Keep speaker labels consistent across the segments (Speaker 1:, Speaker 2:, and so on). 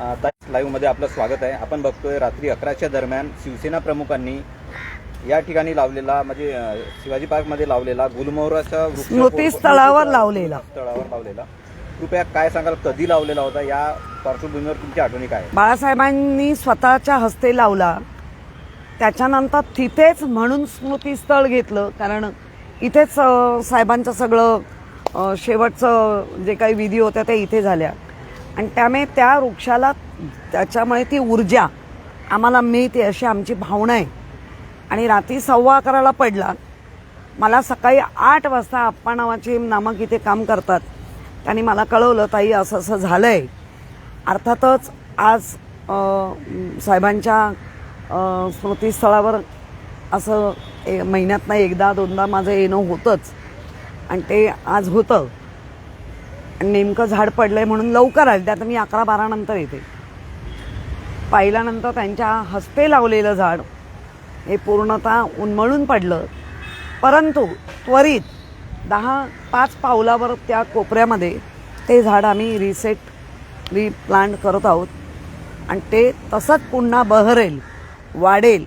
Speaker 1: लाईव्हमध्ये आपलं स्वागत आहे. आपण बघतोय रात्री अकराच्या दरम्यान शिवसेना प्रमुखांनी या ठिकाणी लावलेला म्हणजे शिवाजी पार्कमध्ये लावलेला गुलमोहराचा वृक्ष
Speaker 2: स्मृती स्थळावर लावलेला.
Speaker 1: स्थळावर लावलेला. कृपया काय सांगाल कधी लावलेला होता? या पार्श्वभूमीवर तुमची आठवणी काय आहे?
Speaker 2: बाळासाहेबांनी स्वतःच्या हस्ते लावला. त्याच्यानंतर तिथेच म्हणून स्मृतीस्थळ घेतलं कारण इथेच साहेबांचं सगळं शेवटचं जे काही विधी होत्या त्या इथे झाल्या. आणि त्यामुळे त्या वृक्षाला त्याच्यामुळे ती ऊर्जा आम्हाला मिळते अशी आमची भावना आहे. आणि रात्री सव्वा अकराला पडला. मला सकाळी आठ वाजता आप्पा नावाचे नामक इथे काम करतात. त्यांनी मला कळवलं ताई असं असं झालं आहे अर्थातच आज साहेबांच्या स्मृतीस्थळावर असं महिन्यातनं एकदा दोनदा माझं येणं होतंच. आणि ते आज होतं. नेमकं झाड पडलंय म्हणून लवकर आले. त्यात मी अकरा बारा नंतर येते. पाहिल्यानंतर त्यांच्या हस्ते लावलेलं झाड हे पूर्णतः उन्मळून पडलं. परंतु त्वरित दहा पाच पावलावर त्या कोपऱ्यामध्ये ते झाड आम्ही रिसेट रिप्लांट करत आहोत. आणि ते तसंच पुन्हा बहरेल वाढेल.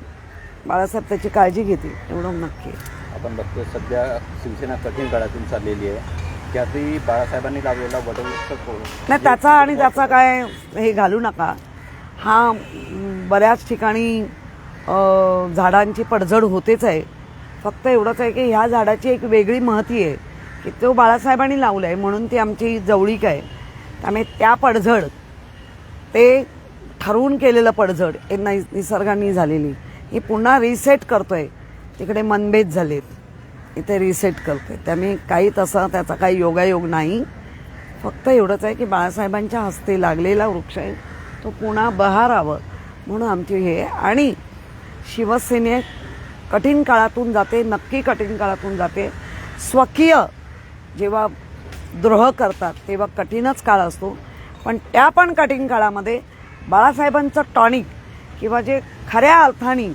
Speaker 2: बाळासाहेब त्याची काळजी घेतील एवढं नक्की
Speaker 1: आपण बघतो सध्या शिवसेना कठीण काळातून चाललेली आहे. त्यातही बाळासाहेबांनी लावलेला वटवृक्ष
Speaker 2: नाही त्याचा आणि त्याचा काय हे घालू नका. हा बऱ्याच ठिकाणी झाडांची पडझड होतेच आहे. फक्त एवढंच आहे की ह्या झाडाची एक वेगळी महती आहे की तो बाळासाहेबांनी लावलं आहे म्हणून ती आमची जवळीक आहे. त्यामुळे त्या पडझड ते ठरवून केलेलं पडझड हे नै निसर्गाने झालेली. ही पुन्हा रिसेट करतोय. तिकडे मनभेद झालेत. इथे रिसेट करते त्यामुळे काही तसा त्याचा काही योगायोग नाही. फक्त एवढंच आहे की बाळासाहेबांच्या हस्ते लागलेला वृक्ष आहे तो पुन्हा बहारावं म्हणून आमची हे आणि शिवसेने कठीण काळातून जाते नक्की कठीण काळातून जाते. स्वकीय जेव्हा द्रोह करतात तेव्हा कठीणच काळ असतो. पण त्या पण कठीण काळामध्ये बाळासाहेबांचं टॉनिक किंवा जे खऱ्या अर्थाने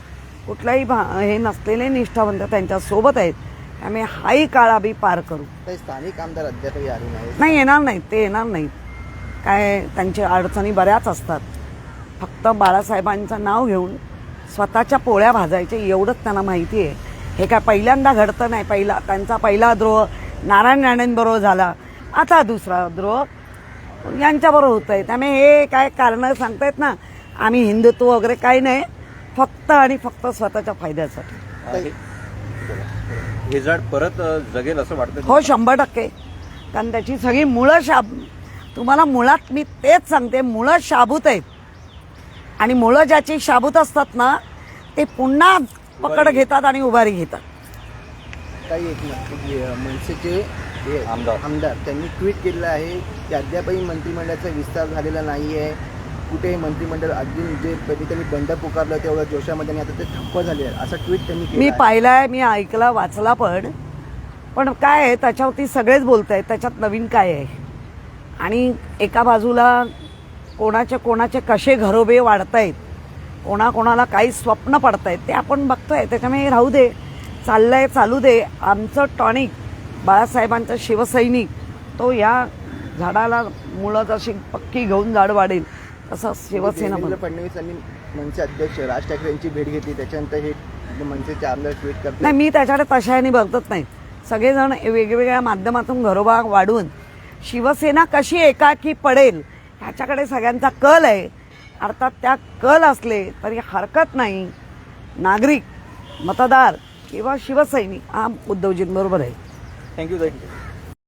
Speaker 2: कुठल्याही भा हे नसलेले निष्ठावंत त्यांच्यासोबत आहेत त्यामुळे हाही काळ आम्ही पार करू.
Speaker 3: स्थानिक आमदार अद्यापही आले नाही
Speaker 2: नाही येणार नाहीत ते येणार नाहीत. काय त्यांच्या अडचणी बऱ्याच असतात. फक्त बाळासाहेबांचं नाव घेऊन स्वतःच्या पोळ्या भाजायचे एवढंच त्यांना माहिती आहे. हे काय पहिल्यांदा घडतं नाही. पहिला त्यांचा पहिला द्रोह नारायण राणेंबरोबर झाला. आता दुसरा द्रोह यांच्याबरोबर होत आहे त्यामुळे हे काय कारणं सांगतायत ना आम्ही हिंदुत्व वगैरे काही नाही. फक्त आणि फक्त स्वतःच्या फायद्यासाठी.
Speaker 1: हे झाड परत जगेल असं वाटतं?
Speaker 2: हो शंभर टक्के. कारण त्याची सगळी मुळं शाब तुम्हाला मुळात मी तेच सांगते मुळं शाबूत आहेत. आणि मुळं ज्याची शाबूत असतात ना ते पुन्हा पकड घेतात आणि उभारी घेतात.
Speaker 3: काही एक मनसेचे हे
Speaker 1: आमदार.
Speaker 3: आमदार त्यांनी ट्विट केलेलं आहे की अद्यापही मंत्रिमंडळाचा विस्तार झालेला नाही आहे कुठेही मंत्रिमंडळ अगदी जे कधी त्यांनी बंड पुकारलं तेवढं जोशामध्ये आणि आता ते ठप्प झाले आहे असं ट्विट त्यांनी
Speaker 2: मी
Speaker 3: आहे.
Speaker 2: पाहिलाय मी ऐकला वाचला पण. पण काय आहे त्याच्यावरती सगळेच बोलत आहेत त्याच्यात नवीन काय आहे? आणि एका बाजूला कोणाचे कोणाचे कसे घरोबे वाढतायत कोणाकोणाला काही स्वप्न पडतायत ते आपण बघतोय. त्याच्यामुळे हे राहू दे चाललंय चालू दे. आमचं टॉनिक बाळासाहेबांचा शिवसैनिक तो या झाडाला मुळं जशी पक्की घेऊन झाड वाढेल. तसं शिवसेना
Speaker 3: देवेंद्र फडणवीस यांनी मनसे अध्यक्ष राज ठाकरे यांची भेट घेतली. त्याच्यानंतर हे मनसेचे आमदार ट्विट करतात.
Speaker 2: नाही मी त्याच्याकडे तशाने बघतच नाही. सगळेजण वेगवेगळ्या माध्यमातून घरोबा वाढून शिवसेना कशी एकाकी पडेल ह्याच्याकडे सगळ्यांचा कल आहे. अर्थात त्या कल असले तरी हरकत नाही. नागरिक मतदार किंवा शिवसैनिक हा उद्धवजींबरोबर आहे.
Speaker 1: थँक्यू ताई